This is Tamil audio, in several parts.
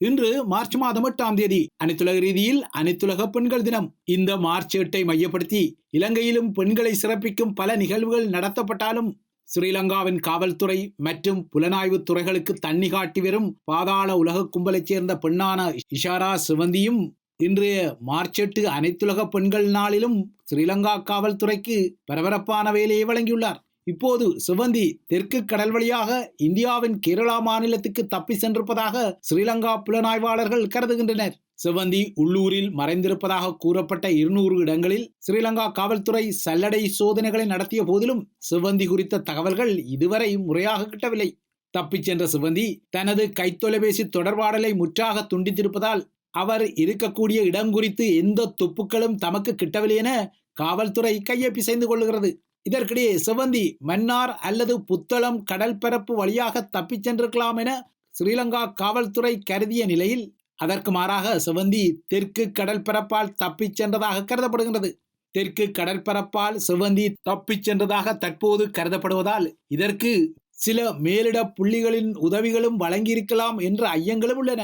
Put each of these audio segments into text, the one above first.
இன்று மார்ச் மாதம் எட்டாம் தேதி அனைத்துலக ரீதியில் அனைத்துலக பெண்கள் தினம். இந்த மார்ச் எட்டை மையப்படுத்தி இலங்கையிலும் பெண்களை சிறப்பிக்கும் பல நிகழ்வுகள் நடத்தப்பட்டாலும் ஸ்ரீலங்காவின் காவல்துறை மற்றும் புலனாய்வு துறைகளுக்கு தண்ணி காட்டி வரும் பாதாள உலக கும்பலைச் சேர்ந்த பெண்ணான இஷாரா சிவந்தியும் இன்றைய மார்ச் எட்டு அனைத்துலக பெண்கள் நாளிலும் ஸ்ரீலங்கா காவல்துறைக்கு பரபரப்பான வேலையை வழங்கியுள்ளார். இப்போது சிவந்தி தெற்கு கடல் வழியாக இந்தியாவின் கேரளா மாநிலத்துக்கு தப்பி சென்றிருப்பதாக ஸ்ரீலங்கா புலனாய்வாளர்கள் கருதுகின்றனர். சிவந்தி உள்ளூரில் மறைந்திருப்பதாக கூறப்பட்ட இருநூறு இடங்களில் ஸ்ரீலங்கா காவல்துறை சல்லடை சோதனைகளை நடத்திய போதிலும் சிவந்தி குறித்த தகவல்கள் இதுவரை முறையாக கிட்டவில்லை. தப்பிச் சென்ற சிவந்தி தனது கைத்தொலைபேசி தொடர்பாடலை முற்றாக துண்டித்திருப்பதால் அவர் இருக்கக்கூடிய இடம் குறித்து எந்த துப்புக்களும் தமக்கு கிட்டவில்லை என காவல்துறை கையை பிசைந்து கொள்கிறது இதற்கிடையே சிவந்தி மன்னார் அல்லது புத்தளம் கடல் பரப்பு வழியாக தப்பிச் சென்றிருக்கலாம் என ஸ்ரீலங்கா காவல்துறை கருதிய நிலையில் அதற்கு மாறாக சிவந்தி தெற்கு கடற்பரப்பால் தப்பிச் சென்றதாக கருதப்படுகின்றது. தெற்கு கடற்பரப்பால் சிவந்தி தப்பிச் சென்றதாக தற்போது கருதப்படுவதால் இதற்கு சில மேலிட புள்ளிகளின் உதவிகளும் வழங்கியிருக்கலாம் என்ற ஐயங்களும் உள்ளன.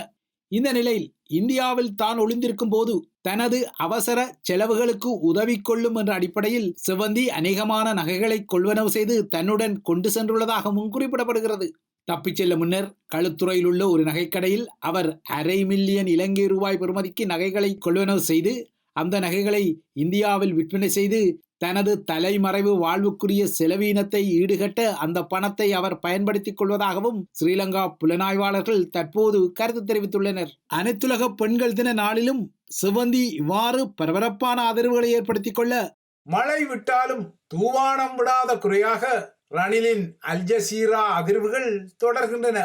இந்த நிலையில் இந்தியாவில் தான் ஒளிந்திருக்கும் போது தனது அவசர செலவுகளுக்கு உதவி கொள்ளும் என்ற அடிப்படையில் சிவந்தி அநேகமான நகைகளை கொள்வனவு செய்து தன்னுடன் கொண்டு சென்றுள்ளதாகவும் குறிப்பிடப்படுகிறது. தப்பிச் செல்ல முன்னர் களுத்துறையில் உள்ள ஒரு நகைக்கடையில் அவர் அரை மில்லியன் இலங்கை ரூபாய் பெறுமதிக்கு நகைகளை கொள்வனவு செய்து அந்த நகைகளை இந்தியாவில் விற்பனை செய்து தனது தலைமறைவு வாழ்வுக்குரிய செலவீனத்தை ஈடுகட்ட அந்த பணத்தை அவர் பயன்படுத்திக் கொள்வதாகவும் ஸ்ரீலங்கா புலனாய்வாளர்கள் தற்போது கருத்து தெரிவித்துள்ளனர். அனைத்துலக பெண்கள் தின நாளிலும் சிவந்தி இவ்வாறு பரபரப்பான ஆதரவுகளை ஏற்படுத்திக் கொள்ள மழை விட்டாலும் தூவானம் விடாத குறையாக ரணிலின் அல்ஜசீரா அதிர்வுகள் தொடர்கின்றன.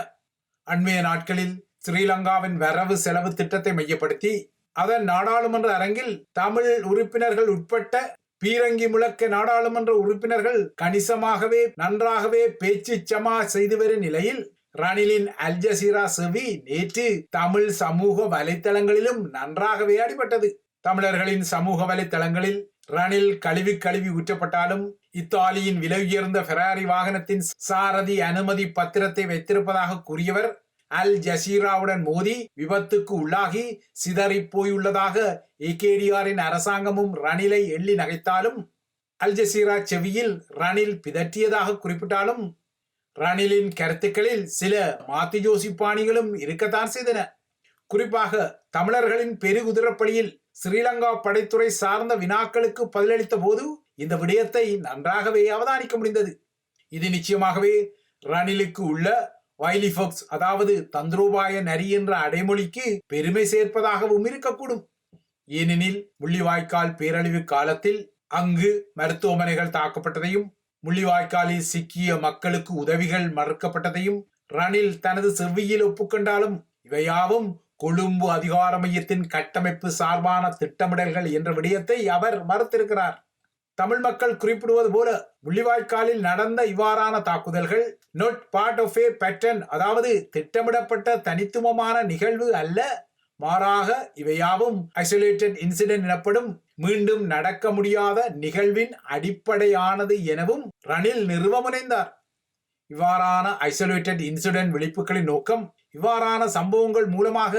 அண்மைய நாட்களில் ஸ்ரீலங்காவின் வரவு செலவு திட்டத்தை மையப்படுத்தி அதன் நாடாளுமன்ற அரங்கில் தமிழ் உறுப்பினர்கள் உட்பட்ட பீரங்கி முழக்க நாடாளுமன்ற உறுப்பினர்கள் கணிசமாகவே நன்றாகவே பேச்சு சமா செய்து வரும் நிலையில் ரணிலின் அல்ஜசீரா செவி நேற்று தமிழ் சமூக வலைத்தளங்களிலும் நன்றாகவே அடிபட்டது. தமிழர்களின் சமூக வலைத்தளங்களில் ரணில் கழுவி கழுவி ஊற்றப்பட்டாலும் இத்தாலியின் விலை உயர்ந்த ஃபெராரி வாகனத்தின் சாரதி அனுமதி பத்திரத்தை வைத்திருப்பதாக கூறியவர் அல் ஜசீராவுடன் மோதி விபத்துக்கு உள்ளாகி சிதறி போயுள்ளதாக ஏகேடிஆரின் அரசாங்கமும் ரணிலை எள்ளி நகைத்தாலும் அல் ஜசீரா செவியில் ரணில் பிதற்றியதாக குறிப்பிட்டாலும் ரணிலின் கருத்துக்களில் சில மாத்தி ஜோசிப்பாணிகளும் இருக்கத்தான் செய்தன. குறிப்பாக தமிழர்களின் பெருகுதிரப்பலியில் ஸ்ரீலங்கா படைத்துறை சார்ந்த வினாக்களுக்கு பதிலளித்த போது இந்த விடயத்தை நன்றாகவே அவதானிக்க முடிந்தது. இது நிச்சயமாகவே ரணிலுக்கு உள்ள வைலிஃபோக்ஸ் அதாவது தந்திரோபாய நரி என்ற அடைமொழிக்கு பெருமை சேர்ப்பதாகவும் இருக்கக்கூடும். ஏனெனில் முள்ளிவாய்க்கால் பேரழிவு காலத்தில் அங்கு மருத்துவமனைகள் தாக்கப்பட்டதையும் முள்ளிவாய்க்காலில் சிக்கிய மக்களுக்கு உதவிகள் மறுக்கப்பட்டதையும் ரணில் தனது செவ்வியில் ஒப்புக்கொண்டாலும் இவையாவும் கொழும்பு அதிகார மையத்தின் கட்டமைப்பு சார்பான திட்டமிடல்கள் என்ற விடயத்தை அவர் மறுத்திருக்கிறார். தமிழ் மக்கள் குறிப்பிடுவது போல முள்ளிவாய்க்காலில் நடந்த இவ்வாறான தாக்குதல்கள் not part of a pattern அதாவது திட்டமிடப்பட்ட தனித்துவமான நிகழ்வு அல்ல. மாறாக இவையாவும் ஐசோலேட்டட் இன்சிடென்ட் எனப்படும் மீண்டும் நடக்க முடியாத நிகழ்வின் அடிப்படையானது எனவும் ரணில் நிறுவ முனைந்தார் இவ்வாறான ஐசோலேட்டட் இன்சிடென்ட் விழிப்புகளின் நோக்கம் இவ்வாறான சம்பவங்கள் மூலமாக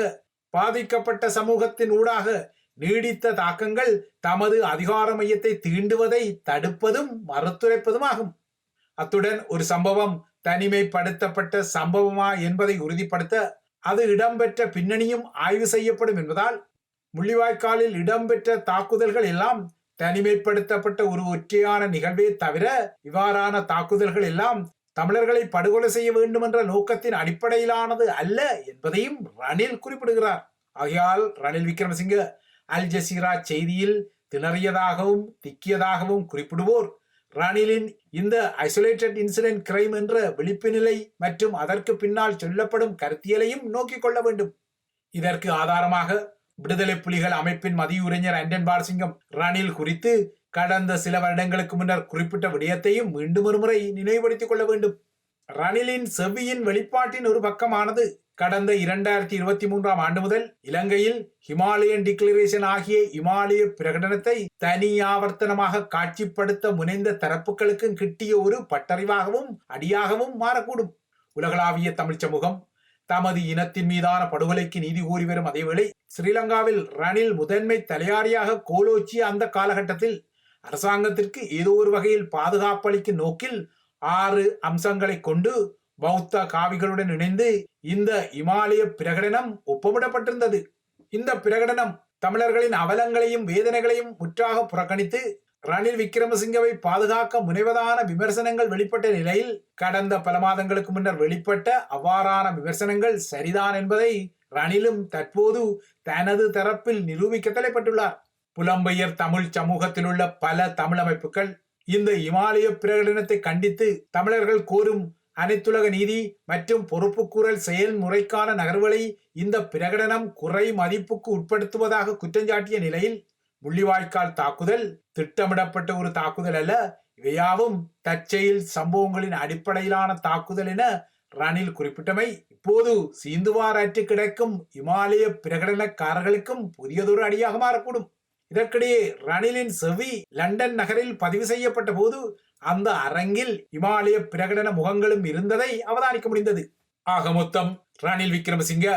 பாதிக்கப்பட்ட சமூகத்தின் ஊடாக நீடித்த தாக்கங்கள் தமது அதிகார மையத்தை தீண்டுவதை தடுப்பதும் மறுத்துரைப்பதுமாகும். அத்துடன் ஒரு சம்பவம் தனிமைப்படுத்தப்பட்ட சம்பவமா என்பதை உறுதிப்படுத்த அது இடம்பெற்ற பின்னணியும் ஆய்வு செய்யப்படும் என்பதால் முள்ளிவாய்க்காலில் இடம்பெற்ற தாக்குதல்கள் எல்லாம் தனிமைப்படுத்தப்பட்ட ஒரு ஒற்றையான நிகழ்வே தவிர இவ்வாறான தாக்குதல்கள் எல்லாம் தமிழர்களை படுகொலை செய்ய வேண்டும் என்ற நோக்கத்தின் அடிப்படையிலானது அல்ல என்பதையும் ரணில் குறிப்பிடுகிறார். ஆகையால் ரணில் விக்ரமசிங்க அல் ஜசீரா செய்தியில் திணறியதாகவும் திக்கியதாகவும் குறிப்பிடுவோர் ரணிலின் இந்த ஐசோலேட்டட் இன்சிடென்ட் கிரைம் என்ற விழிப்பு நிலை மற்றும் அதற்கு பின்னால் சொல்லப்படும் கருத்தியலையும் நோக்கிக் கொள்ள வேண்டும். இதற்கு ஆதாரமாக விடுதலை புலிகள் அமைப்பின் மதியுரைஞர் அண்டன் பாரசிங்கம் ரணில் குறித்து கடந்த சில வருடங்களுக்கு முன்னர் குறிப்பிட்ட விடயத்தையும் மீண்டும் ஒருமுறை நினைவுபடுத்திக் கொள்ள வேண்டும். ரணிலின் செவ்வியின் வெளிப்பாட்டின் ஒரு பக்கமானது கடந்த இரண்டாயிரத்தி இருபத்தி மூன்றாம் ஆண்டு முதல் இலங்கையில் ஹிமாலயன் டிக்ளரேஷன் ஆகிய இமாலய பிரகடனத்தை தனி ஆவர்த்தனமாக காட்சிப்படுத்த முனைந்த தரப்புகளுக்கும் கிட்டிய ஒரு பட்டறிவாகவும் அடியாகவும் மாறக்கூடும். உலகளாவிய தமிழ் சமூகம் தமது இனத்தின் மீதான படுகொலைக்கு நீதி கூறி வரும் அதேவேளை ஸ்ரீலங்காவில் ரணில் முதன்மை தலையாரியாக கோலோச்சிய அந்த காலகட்டத்தில் அரசாங்கத்திற்கு ஏதோ ஒரு வகையில் பாதுகாப்பளிக்கும் நோக்கில் ஆறு அம்சங்களை கொண்டு பௌத்த காவிகளுடன் இணைந்து இந்த இமாலய பிரகடனம் ஒப்பமிடப்பட்டிருந்தது இந்த பிரகடனம் தமிழர்களின் அவலங்களையும் வேதனைகளையும் முற்றாக புறக்கணித்து ரணில் விக்ரமசிங்கவை பாதுகாக்க முனைவதான விமர்சனங்கள் வெளிப்பட்ட நிலையில் கடந்த பல மாதங்களுக்கு முன்னர் வெளிப்பட்ட அவ்வாறான விமர்சனங்கள் சரிதான் என்பதை ரணிலும் தற்போது தனது தரப்பில் நிரூபிக்க தலைப்பட்டுள்ளார் புலம்பெயர் தமிழ் சமூகத்தில் உள்ள பல தமிழ் அமைப்புகள் இந்த இமாலய பிரகடனத்தை கண்டித்து தமிழர்கள் கோரும் அனைத்துலக நீதி மற்றும் பொறுப்புக்கூறல் செயல்முறைக்கான நகர்வுகளை இந்த பிரகடனம் குறை மதிப்புக்கு உட்படுத்துவதாக குற்றஞ்சாட்டிய நிலையில் முள்ளிவாய்க்கால் தாக்குதல் திட்டமிடப்பட்ட ஒரு தாக்குதல் அல்ல இவையாவும் தற்செயல் சம்பவங்களின் அடிப்படையிலான தாக்குதல் என ரணில் குறிப்பிட்டமை. இப்போது சீந்துவாரற்று கிடக்கும் இமாலய பிரகடனக்காரர்களுக்கும் புதியதொரு அடியாக மாறக்கூடும். இதற்கிடையே ரணிலின் செவி லண்டன் நகரில் பதிவு செய்யப்பட்ட போது அந்த அரங்கில் இமாலய பிரகடன முகங்களும் இருந்ததை அவதானிக்க முடிந்தது. ஆக மொத்தம் ரணில் விக்ரமசிங்க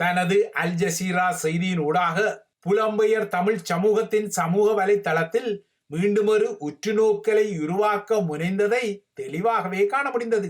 தனது அல் ஜசீரா செய்தியின் ஊடாக புலம்பெயர் தமிழ் சமூகத்தின் சமூக வலைத்தளத்தில் மீண்டும் ஒரு உற்றுநோக்கலை உருவாக்க முனைந்ததை தெளிவாகவே காண முடிந்தது.